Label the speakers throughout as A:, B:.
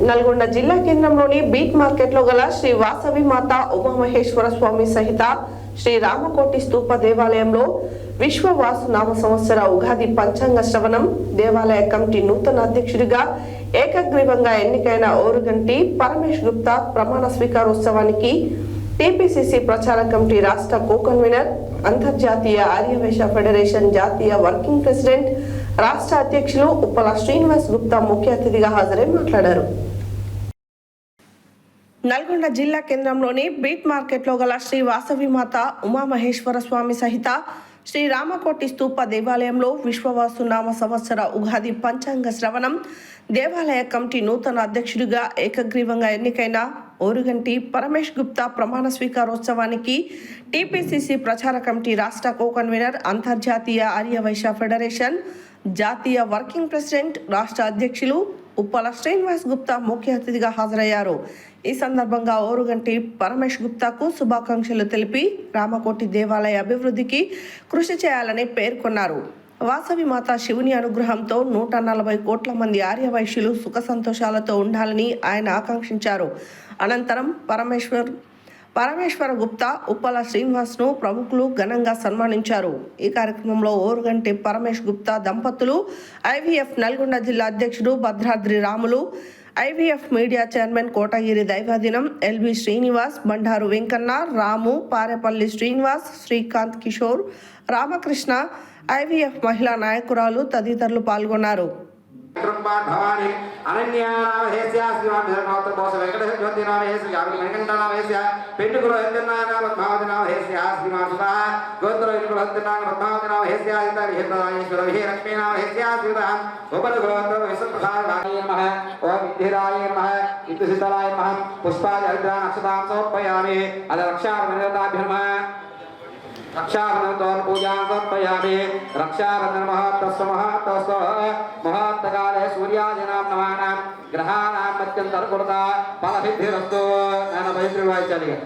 A: నల్గొండ జిల్లా కేంద్రంలోని బీట్ మార్కెట్లో గల శ్రీ వాసవి మాత ఉమామహేశ్వర స్వామి సహిత శ్రీ రామకోటి స్తూప దేవాలయంలో విశ్వవాసు నామ సంవత్సర ఉగాది పంచాంగ శ్రవణం దేవాలయ కమిటీ నూతన అధ్యక్షుడిగా ఏకగ్రీవంగా ఎన్నికైన ఓరుగంటి పరమేష్ గుప్తా ప్రమాణ స్వీకారోత్సవానికి టీపీసీసీ ప్రచార కమిటీ రాష్ట్ర కో కన్వీనర్ అంతర్జాతీయ ఆర్యవేశ ఫెడరేషన్ జాతీయ వర్కింగ్ ప్రెసిడెంట్ రాష్ట్ర అధ్యక్షులు ఉప్పల శ్రీనివాస్ గుప్తా ముఖ్య అతిథిగా హాజరై మాట్లాడారు. నల్గొండ జిల్లా కేంద్రంలోని బీట్ మార్కెట్లో గల శ్రీ వాసవి మాత ఉమామహేశ్వర స్వామి సహిత శ్రీ రామకోటి స్తూప దేవాలయంలో విశ్వవాసు నామ సంవత్సర ఉగాది పంచాంగ శ్రవణం దేవాలయ కమిటీ నూతన అధ్యక్షుడిగా ఏకగ్రీవంగా ఎన్నికైన ఓరుగంటి పరమేష్ గుప్తా ప్రమాణ స్వీకారోత్సవానికి టీపీసీసీ ప్రచార కమిటీ రాష్ట్ర కో కన్వీనర్ అంతర్జాతీయ ఆర్యవైశ్య ఫెడరేషన్ జాతీయ వర్కింగ్ ప్రెసిడెంట్ రాష్ట్ర అధ్యక్షులు ఉప్పల శ్రీనివాస్ గుప్తా ముఖ్య అతిథిగా హాజరయ్యారు. ఈ సందర్భంగా ఓరుగంటి పరమేష్ గుప్తాకు శుభాకాంక్షలు తెలిపి రామకోటి దేవాలయ అభివృద్ధికి కృషి చేయాలని పేర్కొన్నారు. వాసవి మాత శివుని అనుగ్రహంతో నూట నలభై కోట్ల మంది ఆర్యవైశ్యులు సుఖ సంతోషాలతో ఉండాలని ఆయన ఆకాంక్షించారు. అనంతరం పరమేశ్వర్ పరమేశ్వర గుప్తా ఉప్పల శ్రీనివాస్ను ప్రముఖులు ఘనంగా సన్మానించారు. ఈ కార్యక్రమంలో ఓరుగంటి పరమేష్ గుప్తా దంపతులు ఐవీఎఫ్ నల్గొండ జిల్లా అధ్యక్షుడు Bhadradri Ramulu IVF media chairman Kotagiri దైవాదినం L V Srinivas Bandaru Venkanna Ramu Parepalli Srinivas Srikanth Kishore Ramakrishna IVF మహిళా నాయకురాలు తదితరులు పాల్గొన్నారు.
B: విక్రమాన్ धीराय नमः इतिशितलाय नमः पुष्पाय हरिद्राण अक्षतां समर्पयामि अद रक्षाभ्य नमः रक्षाबंधन पूजा समर्पयामि रक्षाबंधन महातस्व महातस्व महात्तकाले सूर्यादिनां नमानां ग्रहाणां मत्यन्तर्कुरुता फलसिद्धिरस्तु नान भयत्रिवाय चलिए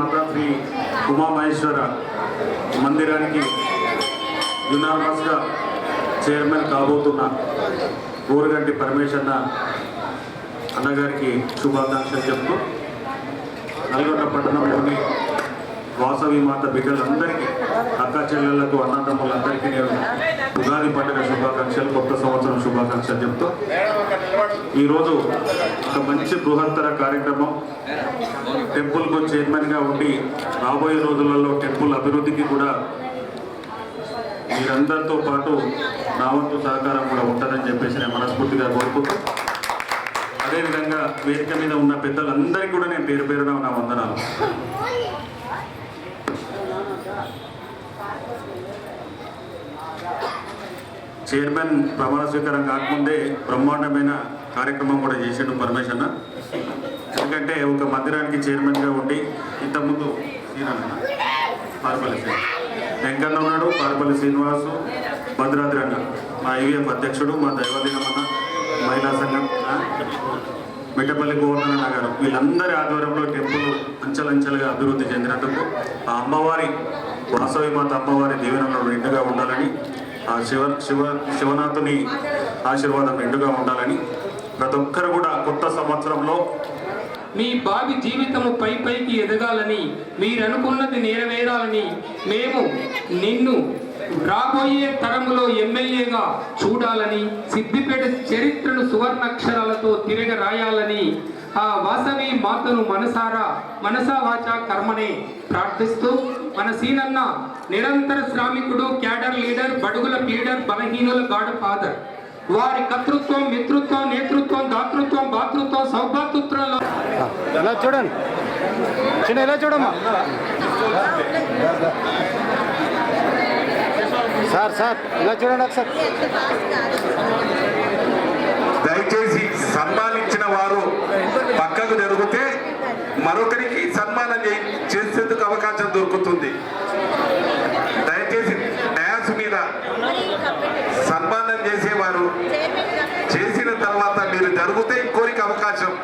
C: మాత శ్రీ ఉమామహేశ్వర మందిరానికి యునార్మస్గా చైర్మన్ కాబోతున్న ఊరగంటి పరమేశ్వర అన్నగారికి శుభాకాంక్షలు చెప్తూ నల్గొండ పట్టణంలోని వాసవి మాత బిడ్డలందరికీ అక్క చెల్లెళ్ళకు అన్నదమ్ములందరికీ నేను ఉగాది పండుగ శుభాకాంక్షలు కొత్త సంవత్సరం శుభాకాంక్షలు చెప్తూ ఈరోజు ఒక మంచి బృహత్తర కార్యక్రమం. టెంపుల్కు చైర్మన్గా ఉండి రాబోయే రోజులలో టెంపుల్ అభివృద్ధికి కూడా మీరందరితో పాటు నా వంతు సహకారం కూడా ఉంటుందని చెప్పేసి నేను మనస్ఫూర్తిగా కోరుకుంటూ అదేవిధంగా వేదిక మీద ఉన్న పెద్దలందరికీ కూడా నేను పేరు పేరున నా వందనాలు. చైర్మన్ ప్రమాణ స్వీకారం కాకముందే బ్రహ్మాండమైన కార్యక్రమం కూడా చేసిండు పరమేశ్ ఎందుకంటే ఒక మందిరానికి చైర్మన్గా ఉండి ఇంతకుముందు శ్రీరామన్న పార్పల్లి శ్రీనివాస్ వెంకన్న ఉన్నాడు పార్పల్లి శ్రీనివాసు భద్రాద్రి అన్న. మా ఐవీఎఫ్ అధ్యక్షుడు మా దైవాధీనం మహిళా సంఘం మిట్టపల్లి గోవర్ధన గారు. వీళ్ళందరి ఆధ్వర్యంలో టెంపుల్ అంచెలంచెలుగా అభివృద్ధి చెందినందుకు ఆ అమ్మవారి వాసవి మాత అమ్మవారి దీవెనలో నిండుగా ఉండాలని శివ శివ శివనాథుని ఆశీర్వాదం నిండుగా ఉండాలని ప్రతి ఒక్కరు కూడా కొత్త సంవత్సరంలో
D: మీ భావి జీవితము పై పైకి ఎదగాలని మీరనుకున్నది నెరవేరాలని మేము నిన్ను రాబోయే తరములో ఎమ్మెల్యేగా చూడాలని సిద్దిపేట చరిత్రను సువర్ణాక్షరాలతో తిరగ రాయాలని ఆ వాసవి మాతను మనసారా మనసా వాచ కర్మనే ప్రార్థిస్తూ మన సీనన్న నిరంతర శ్రామికుడు క్యాడర్ లీడర్ బడుగుల లీడర్ బలహీనుల గాడ్ ఫాదర్. వారి కర్తృత్వం మిత్రుత్వం నేతృత్వం దాతృత్వం భాతృత్వం సౌభాతృత్వంలో
E: ఇలా చూడండి? చిన్న ఇలా చూడమ్మా? సార్ సార్ ఇలా చూడండి ఒకసారి?
F: దయచేసి సన్మానించిన వారు పక్కకు జరిగితే మరొకరికి